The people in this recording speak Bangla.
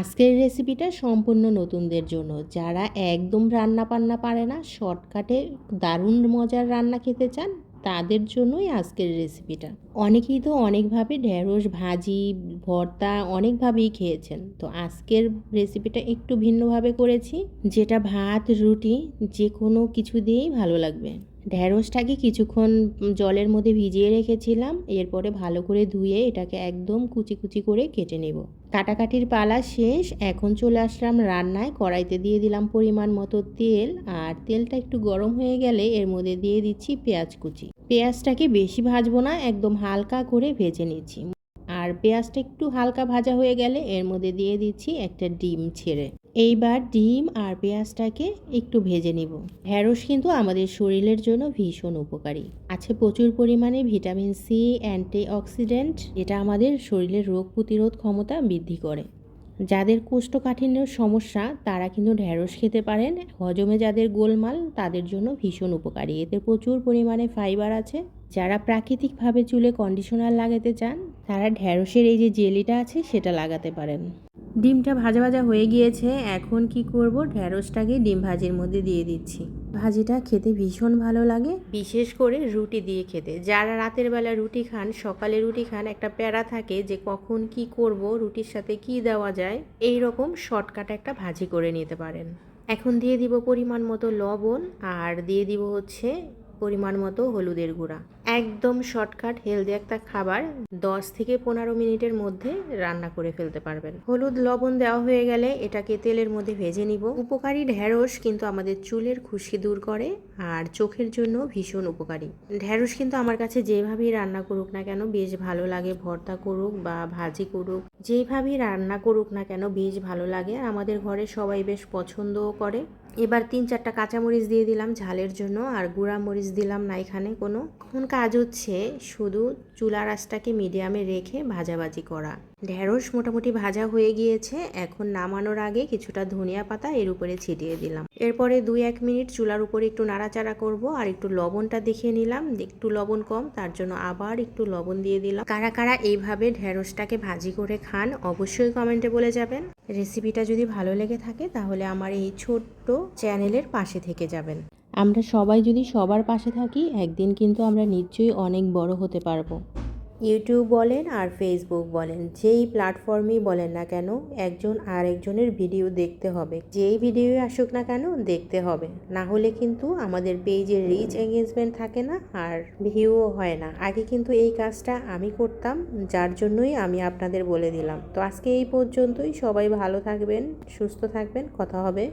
আজকের রেসিপিটা সম্পূর্ণ নতুনদের জন্য। যারা একদম রান্না পান্না পারে না শর্টকাটে দারুণ মজার রান্না খেতে চান, তাদের জন্যই আজকের রেসিপিটা অনেকেই তো অনেকভাবে ঢেঁড়স, ভাজি, ভর্তা অনেকভাবেই খেয়েছেন। তো আজকের রেসিপিটা একটু ভিন্নভাবে করেছি, যেটা ভাত, রুটি যে কোনো কিছু দিয়েই ভালো লাগবে। ঢ্যাঁড়সটাকে কিছুক্ষণ জলের মধ্যে ভিজিয়ে রেখেছিলাম, এরপরে ভালো করে ধুয়ে এটাকে একদম কুচি কুচি করে কেটে নেব। কাটাকাটির পালা শেষ, এখন চলে আসলাম রান্নায়। কড়াইতে দিয়ে দিলাম পরিমাণ মতো তেল, আর তেলটা একটু গরম হয়ে গেলে এর মধ্যে দিয়ে দিচ্ছি পেঁয়াজ কুচি। পেঁয়াজটাকে বেশি ভাজবো না, একদম হালকা করে ভেজে নিচ্ছি। আর পেঁয়াজটা একটু হালকা ভাজা হয়ে গেলে এর মধ্যে দিয়ে দিচ্ছি একটা ডিম ছেড়ে। এইবার ডিম আর পেঁয়াজটাকে একটু ভেজে নিব। ঢ্যাঁড়স কিন্তু আমাদের শরীরের জন্য ভীষণ উপকারী। আছে প্রচুর পরিমাণে ভিটামিন সি অ্যান্টি অক্সিডেন্ট যেটা আমাদের শরীরের রোগ প্রতিরোধ ক্ষমতা বৃদ্ধি করে। যাদের কোষ্ঠকাঠিন্যের সমস্যা, তারা কিন্তু ঢ্যাঁড়স খেতে পারেন। হজমে যাদের গোলমাল, তাদের জন্য ভীষণ উপকারী। এতে প্রচুর পরিমাণে ফাইবার আছে। যারা প্রাকৃতিকভাবে চুলে কন্ডিশনার লাগাতে চান, তারা ঢ্যাঁড়সের এই যে জেলিটা আছে, সেটা লাগাতে পারেন। ডিমটা ভাজা ভাজা হয়ে গিয়েছে। এখন কি করব? ঢ্যাঁড়সটাকে ডিম ভাজির মধ্যে দিয়ে দিচ্ছি। ভাজিটা খেতে ভীষণ ভালো লাগে। বিশেষ করে রুটি দিয়ে খেতে। যারা রাতের বেলা রুটি খান, সকালে রুটি খান, একটা প্যারা থাকে যে কখন কি করব, রুটির সাথে কি দেওয়া যায় এই রকম শর্টকাট একটা ভাজি করে নিতে পারেন। এখন দিয়ে দিব পরিমাণ মতো লবণ আর দিয়ে দিব হচ্ছে পরিমাণ মতো হলুদের গুঁড়া। একদম শর্টকাট হেলদি একটা খাবার দশ থেকে পনেরো মিনিটের মধ্যে রান্না করে ফেলতে পারবেন। হলুদ লবণ দেওয়া হয়ে গেলে এটাকে তেলের মধ্যে ভেজে নিব। উপকারী ঢ্যাঁড়স কিন্তু আমাদের চুলের খুশকি দূর করে আর চোখের জন্য ভীষণ উপকারী। ঢ্যাঁড়স কিন্তু আমার কাছে যেভাবেই রান্না করুক না কেন, বেশ ভালো লাগে। ভর্তা করুক বা ভাজি করুক, যেভাবেই রান্না করুক না কেন, বেশ ভালো লাগে। আর আমাদের ঘরে সবাই বেশ পছন্দও করে। এবার তিন চারটা কাঁচামরিচ দিয়ে দিলাম ঝালের জন্য। আর গুঁড়া মরিচ দিলাম না এখানে কোনো। এখন কাজ হচ্ছে শুধু চুলা রাসটাকে মিডিয়ামে রেখে ভাজাভাজি করা। ঢ্যাঁড়স মোটামুটি ভাজা হয়ে গিয়েছে, এখন নামানোর আগে কিছুটা ধনিয়া পাতা এর উপরে ছিটিয়ে দিলাম। এরপরে দুই এক মিনিট চুলার উপরে একটু নাড়াচাড়া করব আর একটু লবণটা দেখে নিলাম। একটু লবণ কম, তার জন্য আবার একটু লবণ দিয়ে দিলাম। কারা কারা এইভাবে ঢ্যাঁড়সটাকে ভাজি করে খান অবশ্যই কমেন্টে বলে যাবেন। রেসিপিটা যদি ভালো লেগে থাকে তাহলে আমার এই ছোট্ট চ্যানেলের পাশে থেকে যাবেন। আমরা সবাই যদি সবার পাশে থাকি, একদিন কিন্তু আমরা নিশ্চয়ই অনেক বড় হতে পারব। ইউটিউব বলেন আর ফেসবুক বলেন, যেই প্ল্যাটফর্মই বলেন না কেন, একজন আর একজনের ভিডিও দেখতে হবে। যেই ভিডিও আসুক না কেন, দেখতে হবে। না হলে কিন্তু আমাদের পেজের রিচ এঙ্গেজমেন্ট থাকে না আর ভিউও হয় না। আগে কিন্তু এই কাজটা আমি করতাম, যার জন্যই আমি আপনাদের বলে দিলাম। তো আজকে এই পর্যন্তই। সবাই ভালো থাকবেন, সুস্থ থাকবেন। কথা হবে।